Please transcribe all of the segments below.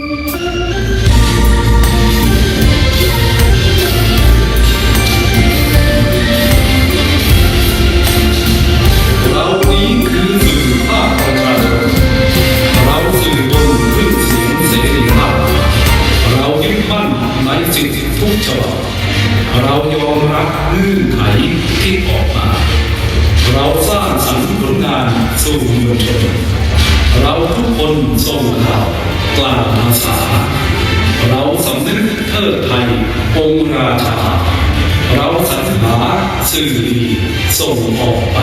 เรานี้คือสื่อภาคประชาชนเราสื่อบนพื้นเสียงเสรีภาเรายึดมั่นในสิทธิทุกฉบับเรายอมรับเงื่อนไขที่ออกมา เราสร้างสรรค์ผลงานสู่มวลชนเราทุกคนส่งข่าว กล่าวภาษา เราสำนึกเทิดไทยองค์ราชา เราสรรหาสื่อดีส่งออกไป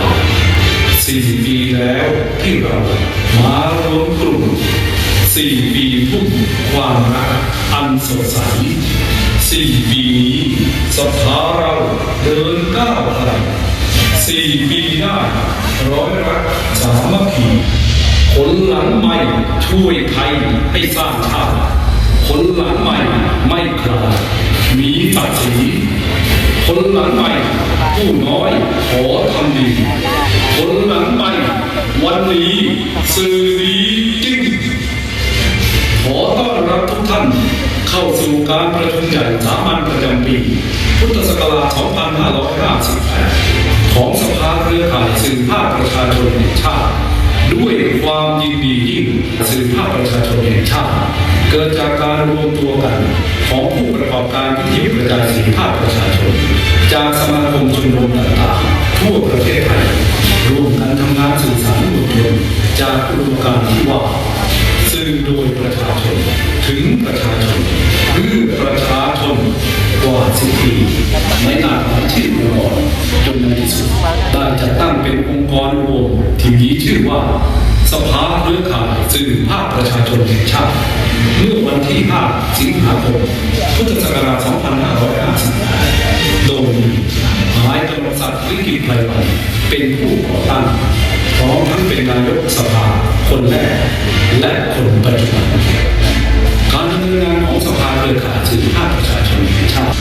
สี่ปีแล้วที่เรามารวมกลุ่มสี่ปีพุ่มความรักอันสดใสสี่ปีนี้สภาเราเดินก้าวไกลสี่ปีหน้าร้อยรักสามัคคี นหลังใหม่ช่วยไทยให้สร้างชาติคนหลังใหม่ไม่คลาดมีศักดิ์ศรีคนหลังใหม่ผู้น้อยขอทำดีคนหลังใหม่วันนี้สื่อดีจริงขอต้อนรับทุกท่านเข้าสู่การประชุมใหญ่สามัญประจำปี พุทธศักราช 2558 ของสภาเครือข่ายสื่อภาคประชาชน ความยินดียิ่งสื่อภาคประชาชนแห่งชาติ เกิดจากการรวมตัวกัน ของผู้ประกอบการวิทยุกระจายสียงภาคประชาชน จากสมาคมชมรมต่างๆทั่วประเทศไทยร่วมกันทำงานสื่อสารมวลชนจากอุดมการที่ว่าสื่อโดยประชาชนถึงประชาชนเพื่อประชาชนกว่าสิบปีในนามของที่อุดรจนในที่สุดได้จัดตั้งเป็นองค์กรรวมที่มีชื่อว่า สภาเครือข่ายสื่อภาคประชาชนแห่งชาติ เมื่อวันที่ 5 สิงหาคม พุทธศักราช 2558โดยมีนายกรศักดิ์ลิขิตไพรวันเป็นผู้ก่อตั้งพร้อมทั้งเป็นนายกสภาคนแรก และคนปัจจุบันการดำเนินงานของสภาเครือข่ายสื่อภาคประชาชนแห่งชาติ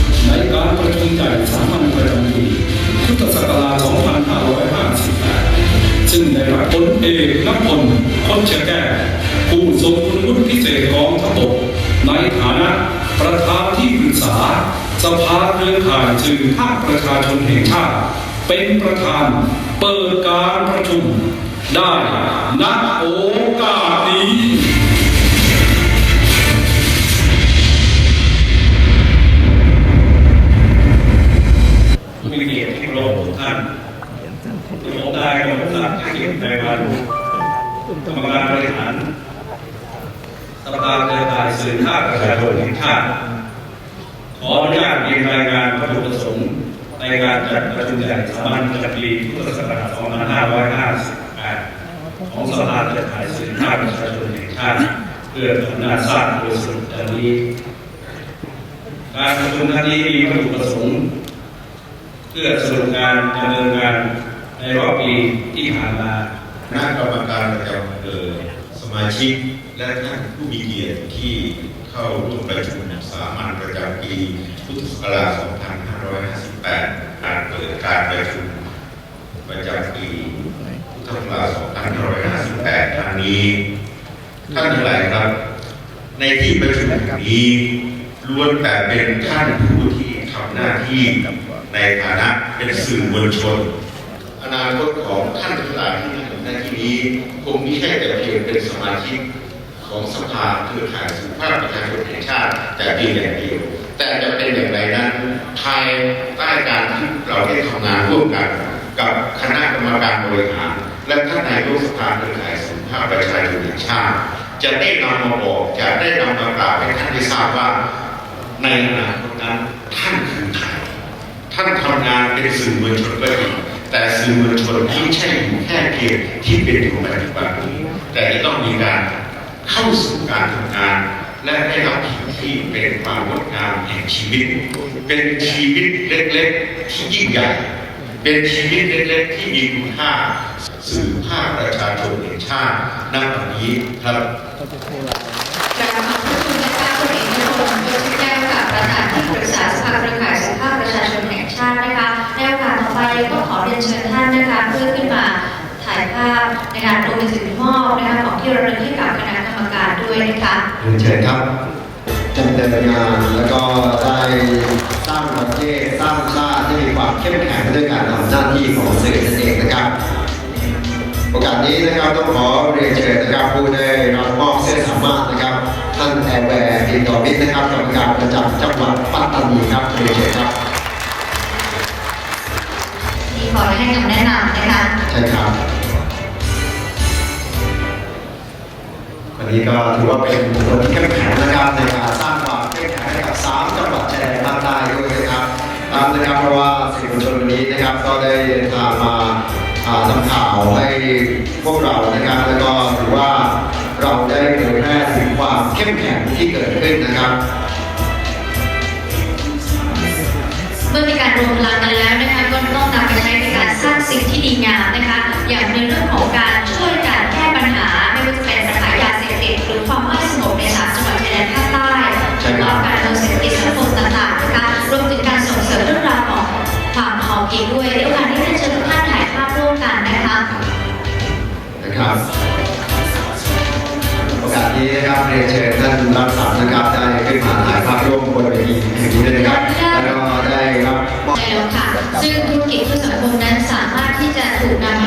เป็นประธานเปิดการประชุมได้ณโอกาสนี้มีเกียรติที่รบทุกท่านผมนายกรรมการเกียรติในวันกรรมการบริหารสภาเครือข่ายสื่อภาคประชาชนแห่งชาติ ขออนุญาตเรียนรายงานวัตถุประสงค์ในการ จัดประชุมใหญ่สามัญประจำปีพุทธศักราช2558 ของสภาเครือข่ายสื่อภาคประชาชนแห่งชาติเพื่อทำงาสร้างโดยสรุปดังนี้ การประชุมครั้งนี้มีวัตถุประสงค์เพื่อสรุปงานดำเนินงานในรอบปีที่ผ่านมาคณะกรรมการประจำอำเภอสมาชิกและท่านผู้มีเกียรติที่ เข้าร่วมประชุมสามัญประจำปีพุทธศักราช 2558 การเปิดการประชุมประจำปีพุทธศักราช 2558ครั้งนี้ท่านทั้งหลายครับ ในที่ประชุมนี้ล้วนแต่เป็นท่านผู้ที่ทำหน้าที่ในฐานะเป็นสื่อมวลชนอนาคตของท่านทั้งหลายที่ทำหน้าที่นี้คงไม่ใช่แต่เพียงเป็นสมาชิก ของสภาเครือข่ายสุภาพประชาชนแห่งชาติแต่เพียงอย่างเดียวแต่จะเป็นอย่างไรนั้นภายใต้การที่เราได้ทำงานร่วมกัน กับคณะกรรมการบริหาร และท่านนายกสภาเครือข่ายสุภาพประชาชนแห่งชาติ จะได้นำมาบอกจะได้นำมากล่าวให้ท่านได้ทราบว่า ในอนาคตนั้นท่านคือใครท่านทำงานเป็นสื่อมวลชนก็จริงแต่สื่อมวลชนไม่ใช่อยู่แค่เพียงที่เป็นอยู่ปัจจุบันนี้แต่จะต้องมีการ เข้าสู่การทำงาน และได้รับสิ่งที่เป็นความงดงามแห่งชีวิต เป็นชีวิตเล็กๆที่ยิ่งใหญ่ เป็นชีวิตเล็กๆที่มีคุณค่าสื่อภาคประชาชนแห่งชาติณวันนี้ครับกราบขอบพระคุณนะคะคุณเอกนพงศ์โยชิแก้วค่ะประธานที่ปรึกษาสภาเครือข่ายสุภาพประชาชนแห่งชาตินะคะในโอกาสต่อไปก็ขอเรียนเชิญท่านนะคะเพื่อขึ้นมาถ่ายภาพในการรวมไปถึงมอบนะคะของที่ระลึกให้กับคณะก รรมการด้วยด้วยนะคะเรียนเชิญครับดำเนินงานแล้วก็ได้สร้างประเทศสร้างชาติที่มีความเข้มแข็งด้วยการทำหน้าที่ของสื่อนั่นเองนะครับโอกาสนี้นะครับต้องขอเรียนเชิญนะครับผู้ได้รับมอบเสื้อสามารถนะครับ ท่านแอร์แวร์ดินดอมิตรนะครับกรรมการประจำจังหวัดปัตตานีครับเรียนเชิญครับที่ขอให้คำแนะนำนะคะ นี้ก็ถือว่าเป็นบุคคลที่เข้มแข็งนะครับในการสร้างความเข้มแข็งให้กับสามจังหวัดชายแดนภาคใต้ด้วยนะครับตามนะครับเพราะว่าสื่อมวลชนวันนี้นะครับก็ได้เดินทางมาทำข่าวให้พวกเรานะครับแล้วก็ถือว่าเราได้เผยแพร่ถึงความเข้มแข็งที่เกิดขึ้นนะครับเมื่อมีการรวมพลังกันแล้วนะคะก็ต้องนำไปใช้ในการสร้างสิ่งที่ดีงามนะคะ อย่างในเรื่องของการ รวมถึงการส่งเสริมเรื่องราวของความพอเพียงด้วยในโอกาสนี้ได้เชิญทุกท่านถ่ายภาพร่วมกันนะคะนะครับโอกาสนี้นะครับเรียนเชิญท่านรักษานะครับได้ขึ้นมาถ่ายภาพร่วมบนเวทีแห่งนี้ด้วยนะครับแล้วก็ได้รับมอบใช่แล้วค่ะซึ่งธุรกิจเพื่อสังคมนั้นสามารถที่จะถูกนำ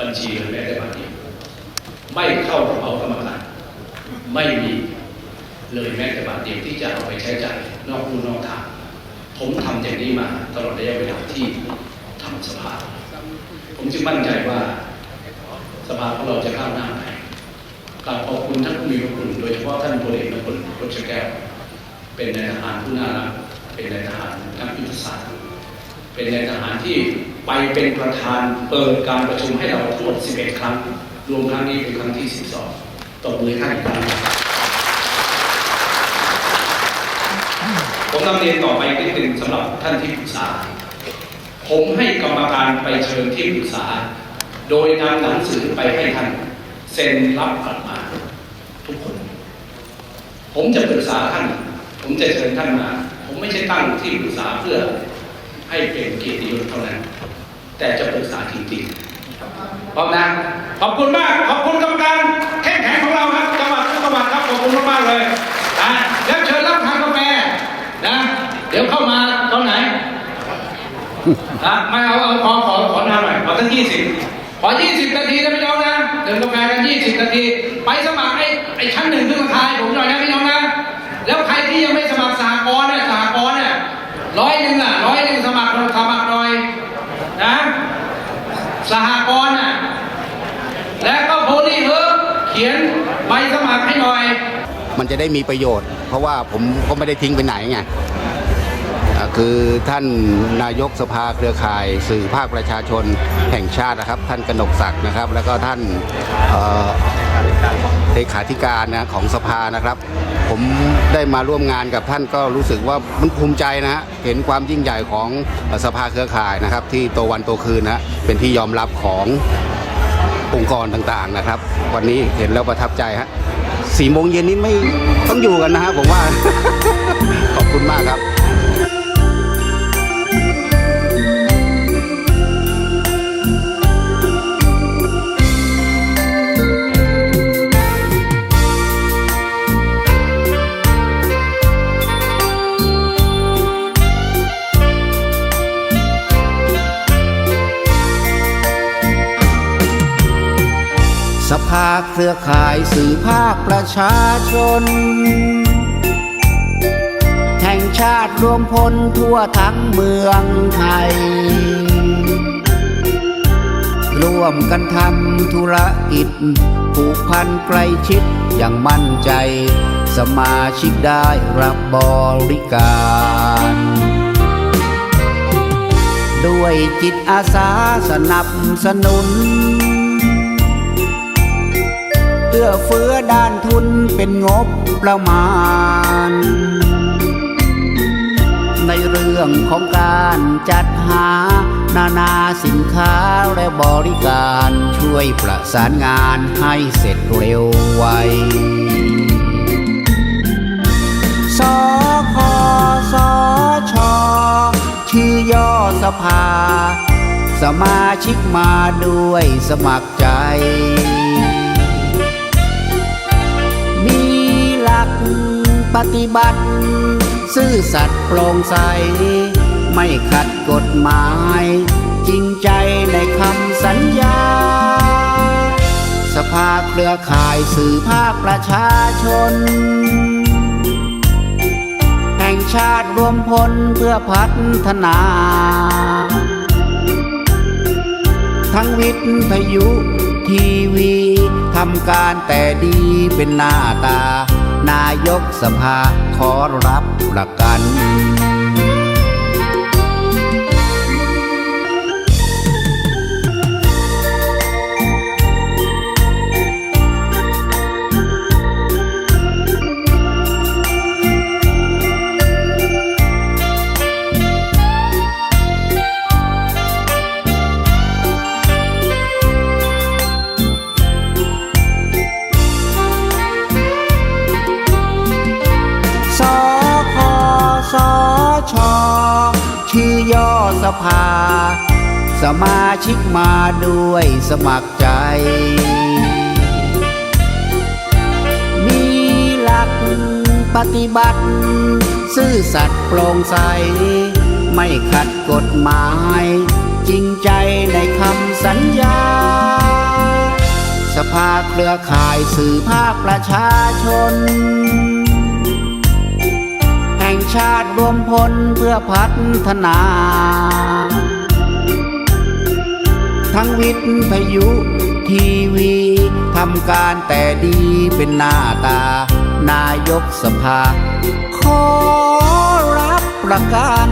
บัญชีแม้แต่บาทเดียวไม่เข้ากระเป๋ากรรมการไม่มีเลยแม้แต่บาทเดียวที่จะเอาไปใช้จ่ายนอกรูนอกทาง ผมทำอย่างนี้มาตลอดระยะเวลาที่ทำสภา ผมจึงมั่นใจว่าสภาของเราจะก้าวหน้าไปกราบขอบคุณท่านผู้มีพระคุณ โดยเฉพาะท่านพลเอกนพลรชแก้ว เป็นนายทหารผู้น่ารัก เป็นนายทหารนักยุทธศาสตร์ เป็นนายทหารที่ ไปเป็นประธานเปิดการประชุมให้เราทั้งหมด 11 ครั้ง รวมครั้งนี้เป็นครั้งที่ 12ตบมือท่านอีกครั้งผมนำเรียนต่อไปนิดหนึ่งสำหรับท่านที่ปรึกษา ผมให้กรรมการไปเชิญที่ปรึกษา โดยนำหนังสือไปให้ท่านเซ็นรับกลับมาทุกคน ผมจะปรึกษาท่าน ผมจะเชิญท่านมา ผมไม่ใช่ตั้งที่ปรึกษาเพื่อให้เป็นเกียรติยศเท่านั้น แต่จะปรึกษาจริงๆพร้อมนะขอบคุณมาก ขอบคุณกรรมการเข้มแข็งของเราครับจังหวัดทุกจังหวัดครับขอบคุณมากๆเลยอะแล้วเชิญรับทานกาแฟนะ เดี๋ยวเข้ามาตอนไหนอะไม่เอาเอาขอขอขอนานหน่อยขอตั้งยี่สิบขอยี่สิบนาทีนะพี่น้องนะเดินกาแฟกันยี่สิบนาที ไปสมัครไอ้ไอ้ชั้นหนึ่งขึ้นราคาให้ผมหน่อยนะพี่น้องนะแล้วใครที่ยังไม่สมัครสหกรณ์เนี่ยสหกรณ์เนี่ยร้อยหนึ่งอะร้อยหนึ่งสมัครสมัครหน่อย นะสหกรณ์อะแล้วก็โพลีเฮิร์บเขียนใบสมัครให้หน่อย มันจะได้มีประโยชน์ เพราะว่าผมก็ไม่ได้ทิ้งไปไหนไงคือท่านนายกสภาเครือข่าย สื่อภาคประชาชนแห่งชาตินะครับ ท่านกนกศักดิ์นะครับ แล้วก็ท่านเลขาธิการนะของสภานะครับ ผมได้มาร่วมงานกับท่านก็รู้สึกว่ามันภูมิใจนะฮะเห็นความยิ่งใหญ่ของสภาเครือข่ายนะครับ ที่โตวันโตคืนนะฮะเป็นที่ยอมรับขององค์กรต่างๆนะครับ วันนี้เห็นแล้วประทับใจฮะสี่โมงเย็นนี้ไม่ต้องอยู่กันนะฮะผมว่า ขอบคุณมากครับ เครือข่ายสื่อภาคประชาชน แห่งชาติรวมพลทั่วทั้งเมืองไทย ร่วมกันทำธุรกิจ ผูกพันใกล้ชิดอย่างมั่นใจ สมาชิกได้รับบริการ ด้วยจิตอาสาสนับสนุน อื้อเฟื้อด้านทุนเป็นงบประมาณ ในเรื่องของการจัดหา นานาสินค้าและบริการช่วยประสานงานให้เสร็จเร็วไวสคสชชื่อย่อสภา สมาชิกมาด้วยสมัครใจ ปฏิบัติ ซื่อสัตย์โปร่งใส ไม่ขัดกฎหมาย จริงใจในคำสัญญา สภาเครือข่ายสื่อภาคประชาชน แห่งชาติรวมพลเพื่อพัฒนา ทั้งวิทยุทีวีทำการแต่ดีเป็นหน้าตา นายกสภาขอรับประกัน ภา สมาชิกมาด้วยสมัครใจ มีหลักปฏิบัติ ซื่อสัตย์โปร่งใส ไม่ขัดกฎหมาย จริงใจในคำสัญญา สภาเครือข่ายสื่อภาคประชาชน ชาติรวมพลเพื่อพัฒนา ทั้งวิทยุทีวีทำการแต่ดีเป็นหน้าตา นายกสภา ขอรับประกัน